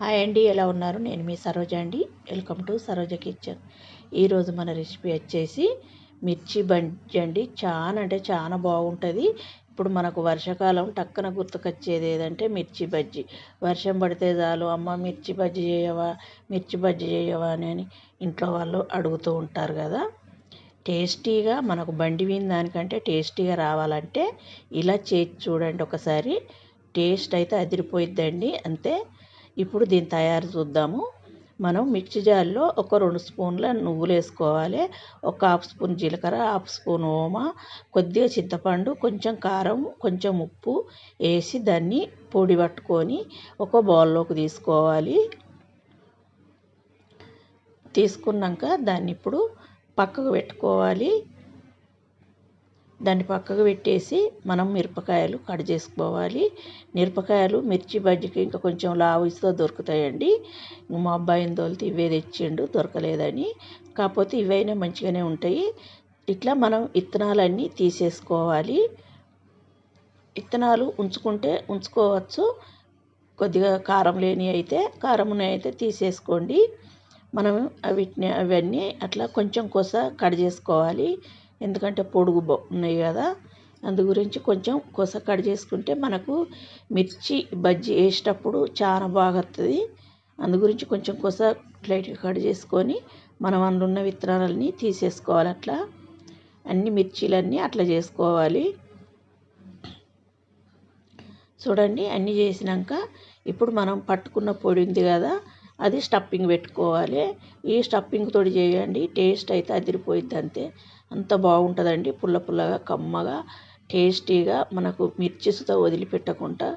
Hi అండి ఎలా ఉన్నారు? నేను మీ సరోజ అండి. Welcome to Saroja kitchen. ఈరోజు మన రెసిపీ వచ్చేసి మిర్చి బజ్జి అండి. చాలా అంటే చాలా బాగుంటుంది. ఇప్పుడు మనకు వర్షాకాలం టక్కన గుర్తుకొచ్చేది ఏదంటే మిర్చి బజ్జి. వర్షం పడితే చాలు అమ్మ మిర్చి బజ్జి చేయవా? మిర్చి బజ్జి చేయవా? అని ఇంట్లో వాళ్ళు అడుగుతూ ఉంటారు కదా. టేస్టీగా మనకు బండి విని దానికంటే టేస్టీగా రావాలంటే ఇలా చేసి చూడండి ఒకసారి. టేస్ట్ అయితే అదిరిపోయిద్దండి. అంతే ఇప్పుడు దీని తయారు చూద్దాము. మనం మిక్సీ జార్లో ఒక రెండు స్పూన్ల నువ్వులు వేసుకోవాలి ఒక హాఫ్ స్పూన్ జీలకర్ర హాఫ్ స్పూన్ ఓమా కొద్దిగా చింతపండు కొంచెం కారం కొంచెం ఉప్పు వేసి దాన్ని పొడి పట్టుకొని ఒక బౌల్లోకి తీసుకోవాలి. తీసుకున్నాక దాన్ని ఇప్పుడు పక్కకు పెట్టుకోవాలి. దాన్ని పక్కకు పెట్టేసి మనం మిరపకాయలు కట్ చేసుకోవాలి. మిరపకాయలు మిర్చి బజ్జికి ఇంకా కొంచెం లావుస్తో దొరుకుతాయండి. మా అబ్బాయిని తోలితే ఇవే తెచ్చిండు దొరకలేదని. కాకపోతే ఇవైనా మంచిగానే ఉంటాయి. ఇట్లా మనం విత్తనాలన్నీ తీసేసుకోవాలి. విత్తనాలు ఉంచుకుంటే ఉంచుకోవచ్చు. కొద్దిగా కారం లేని అయితే కారం అయితే తీసేసుకోండి. మనం వీటిని అవన్నీ అట్లా కొంచెం కొస కట్ చేసుకోవాలి. ఎందుకంటే పొడుగు ఉన్నాయి కదా. అందు గురించి కొంచెం కొస కట్ చేసుకుంటే మనకు మిర్చి బజ్జి వేసేటప్పుడు చాలా బాగా వస్తుంది అందు గురించి కొంచెం కొస లైట్గా కట్ చేసుకొని మనం అందులో ఉన్న విత్తనాలన్నీ తీసేసుకోవాలి అట్లా. అన్ని మిర్చీలన్నీ అట్లా చేసుకోవాలి. చూడండి అన్నీ చేసినాక ఇప్పుడు మనం పట్టుకున్న పొడి ఉంది కదా అది స్టఫింగ్ పెట్టుకోవాలి. ఈ స్టఫింగ్ తోటి చేయండి టేస్ట్ అయితే అదిరిపోయిద్ది అంతే. అంత బాగుంటుందండి. పుల్ల పుల్లగా కమ్మగా టేస్టీగా మనకు మిర్చిస్తో వదిలిపెట్టకుండా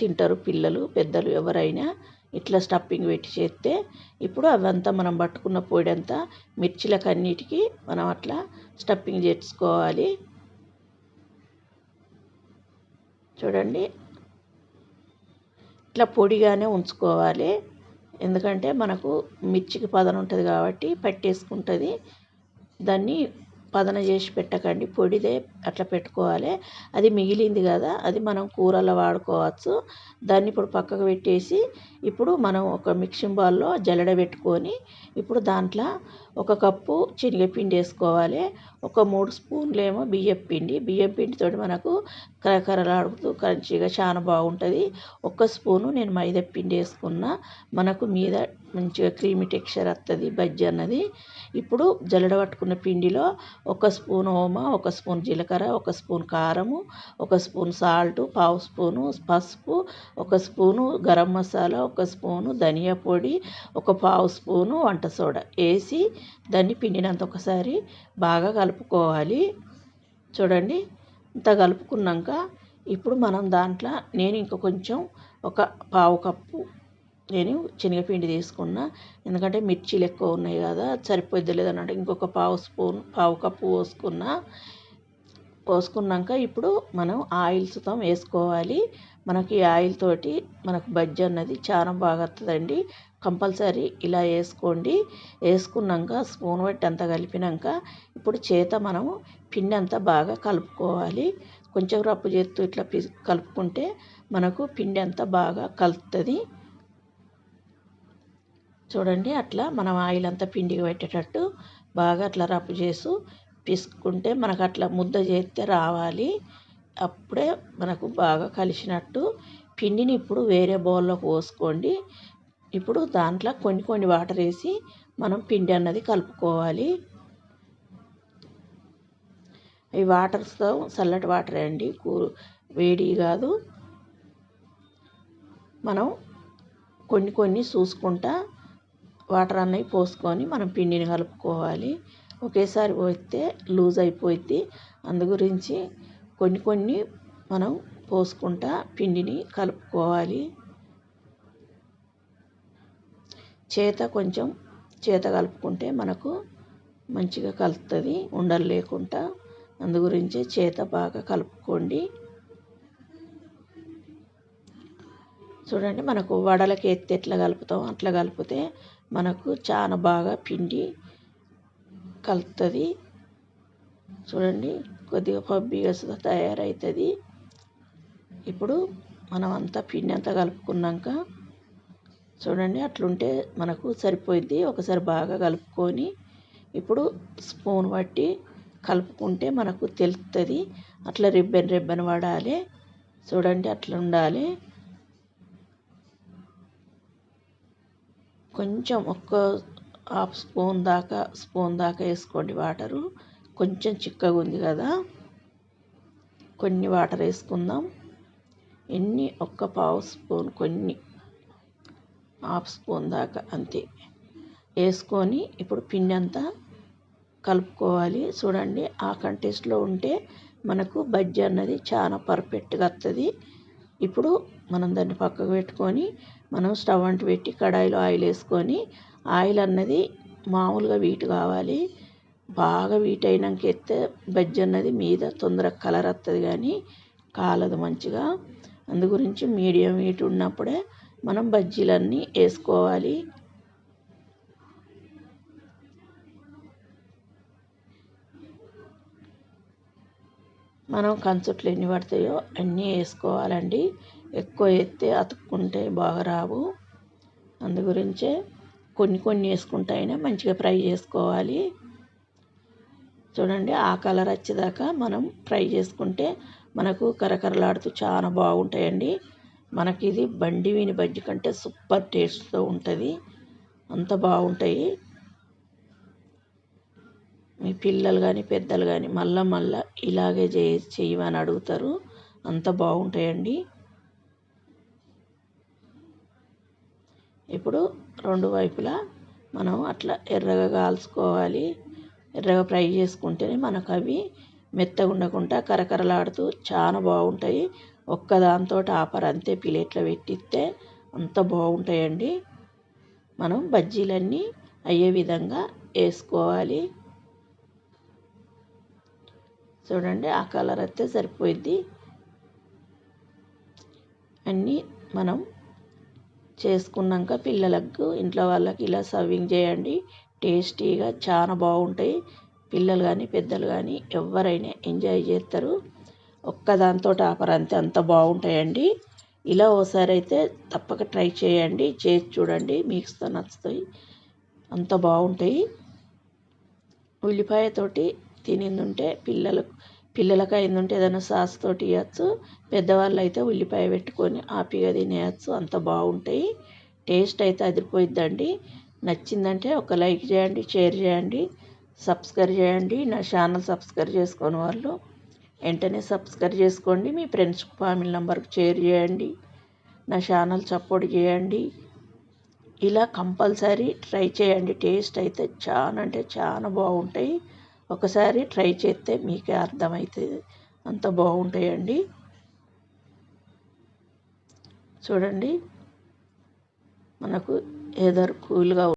తింటారు పిల్లలు పెద్దలు ఎవరైనా. ఇట్లా స్టఫింగ్ పెట్టి చేస్తే ఇప్పుడు అవంతా మనం పట్టుకున్న పొడి అంతా మిర్చిలకు అన్నిటికీ మనం అట్లా స్టఫింగ్ చేసుకోవాలి. చూడండి. ఇట్లా పొడిగానే ఉంచుకోవాలి. ఎందుకంటే మనకు మిర్చికి పదన ఉంటుంది కాబట్టి పట్టేసుకుంటుంది. దాన్ని పదన చేసి పెట్టకండి. పొడిదే అట్లా పెట్టుకోవాలి. అది మిగిలింది కదా అది మనం కూరలో వాడుకోవచ్చు. దాన్ని ఇప్పుడు పక్కకు పెట్టేసి ఇప్పుడు మనం ఒక మిక్సింగ్ బౌల్లో జల్లెడ పెట్టుకొని ఇప్పుడు దాంట్లో ఒక కప్పు శనగపిండి వేసుకోవాలి. ఒక మూడు స్పూన్లు ఏమో బియ్యం పిండి. బియ్యం పిండితో మనకు కరకరలాడుతూ క్రంచిగా చాలా బాగుంటుంది. ఒక్క స్పూను నేను మైదా పిండి వేసుకున్న మనకు మీద మంచిగా క్రీమీ టెక్స్చర్ వస్తుంది బజ్జీ అన్నది. ఇప్పుడు జల్లెడ పట్టుకున్న పిండిలో ఒక స్పూన్ ఓమా ఒక స్పూన్ జీలకర్ర ఒక స్పూన్ కారము ఒక స్పూన్ సాల్ట్ పావు స్పూను పసుపు ఒక స్పూను గరం మసాలా ఒక స్పూను ధనియా పొడి ఒక పావు స్పూను వంట సోడా వేసి దాన్ని పిండినంత ఒకసారి బాగా కలుపుకోవాలి. చూడండి ఇంత కలుపుకున్నాక ఇప్పుడు మనం దాంట్లో నేను ఇంక కొంచెం ఒక పావు కప్పు నేను శనగపిండి తీసుకున్న. ఎందుకంటే మిర్చీలు ఎక్కువ ఉన్నాయి కదా సరిపోద్ది లేదన్నట్టు ఇంకొక పావు స్పూన్ పావు కప్పు పోసుకున్న. పోసుకున్నాక ఇప్పుడు మనం ఆయిల్స్తో వేసుకోవాలి. మనకి ఆయిల్ తోటి మనకు బజ్జీ అన్నది చాలా బాగా వస్తుందండి కంపల్సరీ ఇలా వేసుకోండి. వేసుకున్నాక స్పూన్ పెట్టి అంతా కలిపినాక ఇప్పుడు చేత మనము పిండి అంతా బాగా కలుపుకోవాలి. కొంచెం రప్పు చేస్తూ ఇట్లా కలుపుకుంటే మనకు పిండి అంతా బాగా కలుపుతుంది చూడండి అట్లా మనం ఆయిల్ అంతా పిండికి పెట్టేటట్టు బాగా అట్లా రప్పు చేసు పిసుకుంటే మనకు అట్లా ముద్ద చేస్తే రావాలి. అప్పుడే మనకు బాగా కలిసినట్టు పిండిని ఇప్పుడు వేరే బౌల్లోకి పోసుకోండి. ఇప్పుడు దాంట్లో కొన్ని కొన్ని వాటర్ వేసి మనం పిండి అన్నది కలుపుకోవాలి. ఈ వాటర్స్తో చల్లటి వాటరే అండి కూ వేడి కాదు. మనం కొన్ని కొన్ని చూసుకుంటా వాటర్ అన్నవి పోసుకొని మనం పిండిని కలుపుకోవాలి. ఒకేసారి పోస్తే లూజ్ అయిపోయింది అందు గురించి కొన్ని కొన్ని మనం పోసుకుంటా పిండిని కలుపుకోవాలి. చేత కొంచెం చేత కలుపుకుంటే మనకు మంచిగా కలుపుతుంది ఉండలు లేకుండా. అందు గురించి చేత బాగా కలుపుకోండి. చూడండి మనకు వడలకి ఎత్తి ఎట్లా కలుపుతాం అట్లా కలిపితే మనకు చాలా బాగా పిండి కలుపుతుంది. చూడండి కొద్దిగా పబ్బిగా చూడండి అట్లుంటే మనకు సరిపోయిద్ది. ఒకసారి బాగా కలుపుకొని ఇప్పుడు స్పూన్ పట్టి కలుపుకుంటే మనకు తెలుస్తుంది అట్లా రిబ్బన్ రిబ్బన్ పడాలి చూడండి అట్లా ఉండాలి. కొంచెం ఒక్క హాఫ్ స్పూన్ దాకా స్పూన్ దాకా వేసుకోండి వాటరు. కొంచెం చిక్కగా ఉంది కదా. కొన్ని వాటర్ వేసుకుందాం. ఎన్ని? ఒక్క పావు స్పూన్ కొన్ని. హాఫ్ స్పూన్ దాకా అంతే. వేసుకొని ఇప్పుడు పిండి అంతా కలుపుకోవాలి. చూడండి ఆ కంటెస్ట్లో ఉంటే మనకు బజ్జీ అన్నది చాలా పర్ఫెక్ట్గా వస్తుంది ఇప్పుడు మనం దాన్ని పక్కకు పెట్టుకొని మనం స్టవ్ అంటు పెట్టి కడాయిలో ఆయిల్ వేసుకొని ఆయిల్ అన్నది మామూలుగా వీట్ కావాలి. బాగా వీట్ అయినాక ఎత్తే బజ్జి అన్నది మీద తొందరగా కలర్ వస్తుంది కానీ కాలదు మంచిగా. అందు గురించి మీడియం వీట్ ఉన్నప్పుడే మనం బజ్జీలన్నీ వేసుకోవాలి. మనం కంచుట్లు ఎన్ని పడతాయో అన్నీ వేసుకోవాలండి. ఎక్కువ వేస్తే అతుక్కుంటే బాగా రావు. అందు గురించే కొన్ని కొన్ని వేసుకుంటే మంచిగా ఫ్రై చేసుకోవాలి. చూడండి ఆ కలర్ వచ్చేదాకా మనం ఫ్రై చేసుకుంటే మనకు కరకరలాడుతూ చాలా బాగుంటాయండి. మనకి ఇది బండి వీని బజ్జి కంటే సూపర్ టేస్ట్తో ఉంటుంది. అంత బాగుంటాయి. మీ పిల్లలు కానీ పెద్దలు కానీ మళ్ళా మళ్ళా ఇలాగే చే చేయమని అడుగుతారు. అంత బాగుంటాయండి. ఇప్పుడు రెండు వైపులా మనం అట్లా ఎర్రగా కాల్చుకోవాలి. ఎర్రగా ఫ్రై చేసుకుంటేనే మనకు అవి మెత్తగా ఉండకుండా కరకరలాడుతూ చాలా బాగుంటాయి. ఒక్కదాంతో ఆపర్. అంతే ప్లేట్లో పెట్టిస్తే అంత బాగుంటాయండి. మనం బజ్జీలన్నీ అయ్యే విధంగా వేసుకోవాలి. చూడండి ఆ కలర్ అయితే సరిపోయిద్ది అన్నీ మనం చేసుకున్నాక పిల్లలకు ఇంట్లో వాళ్ళకి ఇలా సర్వింగ్ చేయండి. టేస్టీగా చాలా బాగుంటాయి. పిల్లలు కానీ పెద్దలు కానీ ఎవరైనా ఎంజాయ్ చేస్తారు. ఒక్కదాంతో టాపర్ అంతే అంత బాగుంటాయండి. ఇలా ఓసారి అయితే తప్పక ట్రై చేయండి. చేసి చూడండి మీకు నచ్చుతాయి. అంత బాగుంటాయి. ఉల్లిపాయతోటి తినిందుంటే పిల్లలకు పిల్లలకు అయిందుంటే ఏదైనా సాస్ తోటి ఇవ్వచ్చు పెద్దవాళ్ళు అయితే ఉల్లిపాయ పెట్టుకొని ఆపిగా తినేయచ్చు అంత బాగుంటాయి. టేస్ట్ అయితే అదిరిపోయిద్దండి. నచ్చిందంటే ఒక లైక్ చేయండి షేర్ చేయండి సబ్స్క్రైబ్ చేయండి. నా ఛానల్ సబ్స్క్రైబ్ చేసుకొని వాళ్ళు వెంటనే సబ్స్క్రైబ్ చేసుకోండి. మీ ఫ్రెండ్స్ ఫ్యామిలీ నెంబర్కి షేర్ చేయండి. నా ఛానల్ సపోర్ట్ చేయండి. ఇలా కంపల్సరీ ట్రై చేయండి. టేస్ట్ అయితే చాలా అంటే చాలా బాగుంటాయి. ఒకసారి ట్రై చేస్తే మీకే అర్థమవుతుంది అంత బాగుంటాయండి. చూడండి. మనకు ఏదర్ కూల్గా